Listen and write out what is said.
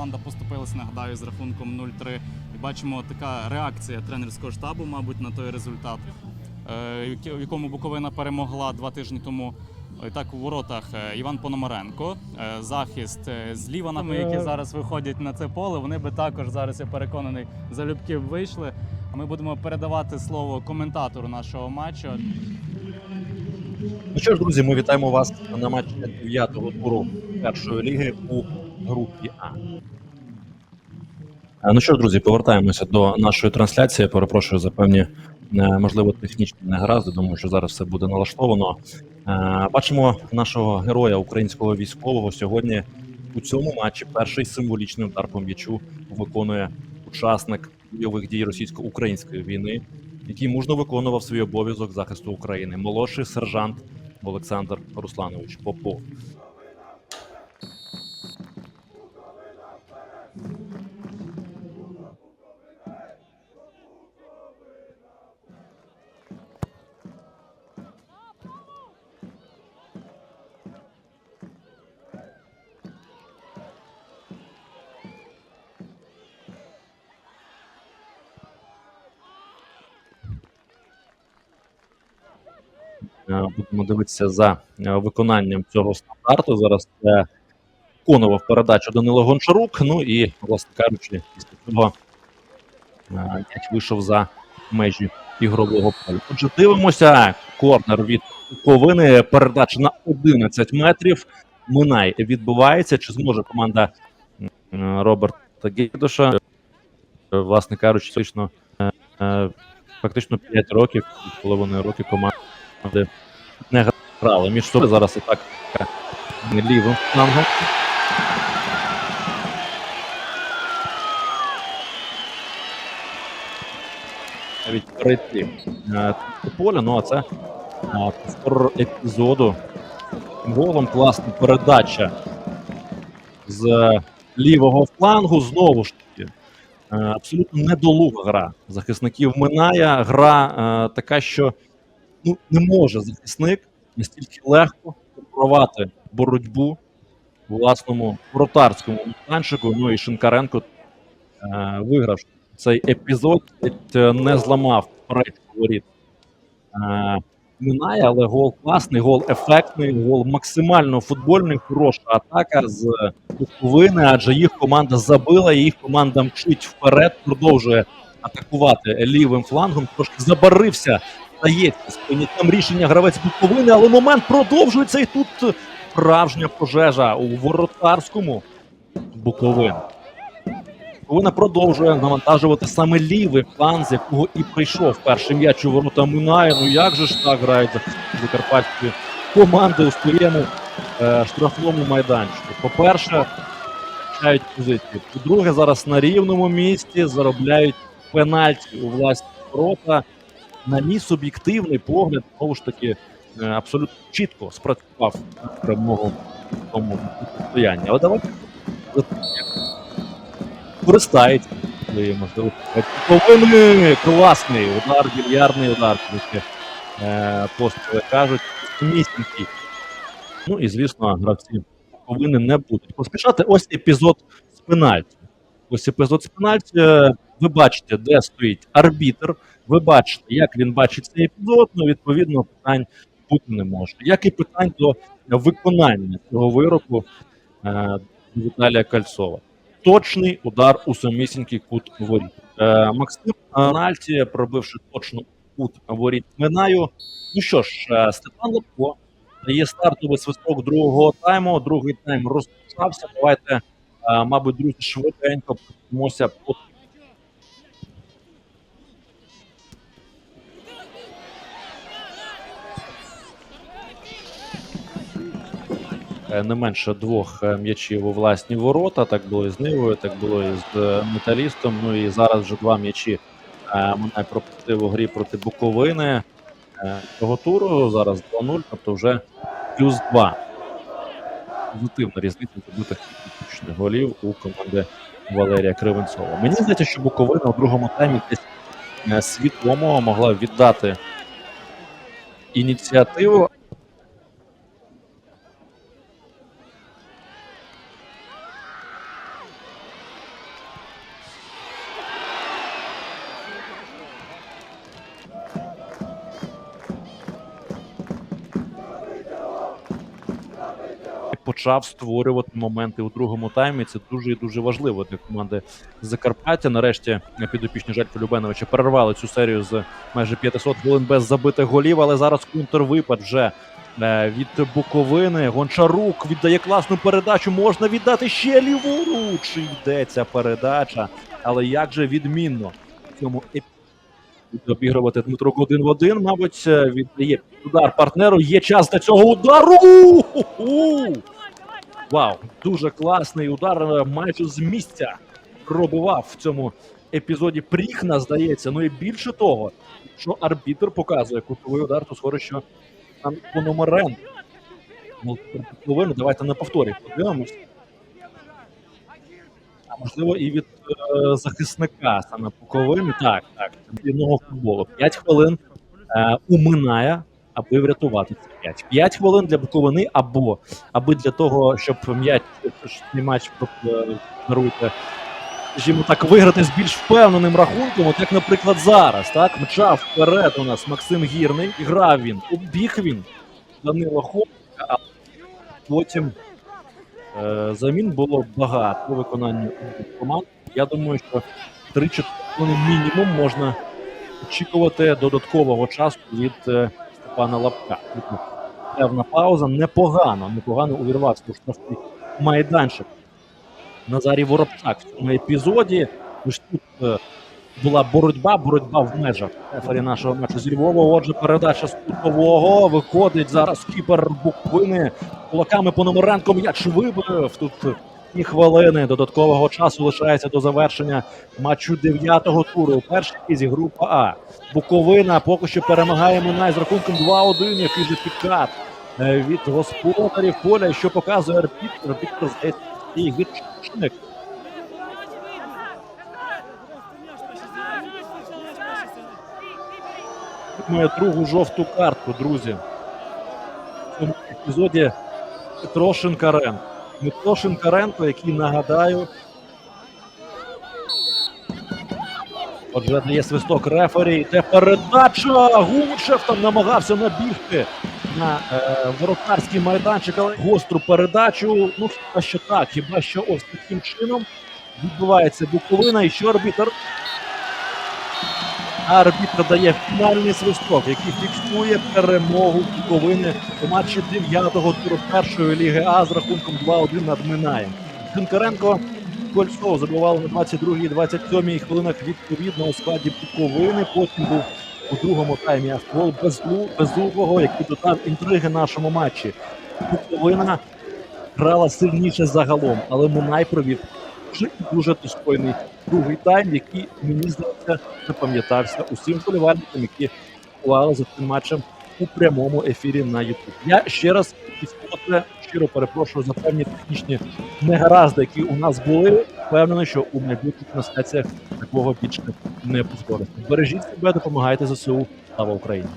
команда поступилась, нагадаю, з рахунком 0-3. І бачимо така реакція тренерського штабу, мабуть, на той результат, е, в якому Буковина перемогла два тижні тому. І так у воротах е, Іван Пономаренко, е, захист е, зліва нами, які зараз виходять на це поле. Вони би також зараз, я переконаний, залюбки б вийшли. А ми будемо передавати слово коментатору нашого матчу. Ну що ж, друзі, ми вітаємо вас на матчі 9-го туру першої ліги у групі А. Е, Ну що ж, друзі, повертаємося до нашої трансляції. Перепрошую за певні, е, можливо, технічні негаразди. Думаю, що зараз все буде налаштовано. Е, Бачимо нашого героя українського військового сьогодні у цьому матчі. Перший символічний удар по м'ячу виконує учасник бойових дій російсько-української війни, який мужно виконував свій обов'язок захисту України. Молодший сержант Олександр Русланович Попов. Будемо дивитися за е, виконанням цього стандарту. Зараз це виконував передачу Данило Гончарук. Ну і, власне кажучи, після цього е, м'яч вийшов за межі ігрового поля. Отже, дивимося. Корнер від Ковини. Передача на 11 метрів. Минай відбувається. Чи зможе команда е, Роберта Гейдоша, е, власне кажучи, фактично, е, е, фактично 5 років, з половиною роки команди не грали між собою. Зараз і так лівим флангом. Навіть перейти е, поля. Ну а це повтор епізоду. Голом класна передача з лівого флангу. Знову ж таки. е, Абсолютно недолуга гра. Захисників минає. Гра е, така, що ну, не може захисник настільки легко прорвати боротьбу у власному воротарському майданчику. Ну і Шинкаренко е, виграв цей епізод, е, не зламав передній воріт. Е, минає, але гол класний, гол ефектний, гол максимально футбольний, хороша атака з Буковини, адже їх команда забила, їх команда мчить вперед, продовжує атакувати лівим флангом. Трошки забарився Здається, з прийняттям рішення гравець Буковини, але момент продовжується і тут справжня пожежа у воротарському Буковини. Буковина продовжує навантажувати саме лівий фланг, з якого і прийшов перший м'яч у ворота минає. Ну як же ж так грають закарпатські команди у своєму е, штрафному майданчику? По-перше, втрачають позицію. По-друге, зараз на рівному місці заробляють пенальті у власні ворота на мій суб'єктивний погляд, знову ж таки, е, абсолютно чітко спрацював в тому протистоянні. Але давайте користається своєю можливостю. Повинен класний удар, більярдний удар, е, постріли кажуть, місінький. Ну і звісно, гравці повинні не будуть поспішати. Ось епізод з пенальті. Ось епізод з пенальті. Е, Ви бачите, де стоїть арбітр. Ви бачите, як він бачить цей епізод. Ну, відповідно, питань бути не може. Як і питань до виконання цього вироку е, Віталія Кальцова. Точний удар у самісінький кут воріт. Е, Максим Пенальті, пробивши точно кут воріт минаю. Ну що ж, е, Степан Лепко дає стартовий свисток другого тайму. Другий тайм розпочався. Давайте, е, мабуть, друзі, швиденько пройдемося по не менше двох е, м'ячів у власні ворота. Так було і з Нивою, так було і з е, металістом. Ну і зараз вже два м'ячі е, Минай пропустив у грі проти Буковини. Е, Цього туру зараз 2-0, тобто вже плюс 2. Позитивна різниця забитих голів у команди Валерія Кривенцова. Мені здається, що Буковина у другому таймі десь е, свідомо могла віддати ініціативу, почав створювати моменти у другому таймі. Це дуже і дуже важливо для команди Закарпаття. Нарешті підопічні Жельфа Любеновича перервали цю серію з майже 500 хвилин без забитих голів, але зараз контрвипад вже е, від Буковини. Гончарук віддає класну передачу. Можна віддати ще ліворуч. Ця передача. Але як же відмінно в цьому епізоді обігрувати Дмитро один в один. Мабуть, е, віддає удар партнеру. Є час для цього удару. Вау, дуже класний удар е, майже з місця пробував в цьому епізоді Пріхна, здається. Ну і більше того, що арбітр показує кутовий удар, то схоже, що там Пономарен. Ну, половину, давайте на повторі подивимось. А можливо, і від е, захисника саме Буковини. Так, так, футболу. 5 хвилин е, уминає, аби врятувати ці 5. 5 хвилин для Буковини або аби для того, щоб м'яч матч е, даруйте, скажімо так, виграти з більш впевненим рахунком, от як, наприклад, зараз, так, мчав вперед у нас Максим Гірний, грав він, обіг він Данила Хопка, а потім е, замін було багато у виконанні команд. Я думаю, що 3-4 хвилини мінімум можна очікувати додаткового часу від Степана Лапка. Певна пауза непогано, непогано увірвався у штрафний майданчик. Назарій Воробчак в цьому епізоді. Ось тут е, була боротьба, боротьба в межах рефері нашого матчу зі Львова. Отже, передача з кутового. Виходить зараз кіпер Буковини. Кулаками по Номеренко м'яч вибив. Тут і хвилини додаткового часу лишається до завершення матчу дев'ятого туру. Перший із група А. Буковина поки що перемагає Минай з рахунком 2-1, який же підкат від господарів поля, що показує арбітр. Арбітр здається, і відчинник. Має другу жовту картку, друзі. В цьому епізоді Петро Шинкаренко. Дмитро Шинкаренко, який нагадаю. Отже, дає свисток рефері. Йде передача. Гумчев там намагався набігти на е, воротарський майданчик, але гостру передачу. Ну, хіба що так, хіба що ось таким чином відбувається Буковина. І що арбітр? Арбітр дає фінальний свисток, який фіксує перемогу Буковини у матчі 9-го туру першої ліги А з рахунком 2-1 над Минаєм. Шинкаренко Кольцов забивали на 22-й і 27-й хвилинах відповідно у складі Буковини. Потім був у другому таймі автогол Безлу, Безлугого, який додав інтриги нашому матчі. Буковина грала сильніше загалом, але Минай провів дуже достойний другий тайм, який мені здається запам'ятався усім вболівальникам, які слідкували за цим матчем у прямому ефірі на YouTube. Я ще раз вкотре щиро перепрошую за певні технічні негаразди, які у нас були. Впевнений, що у майбутніх трансляціях такого більше не повториться. Бережіть себе, допомагайте ЗСУ. Слава Україні!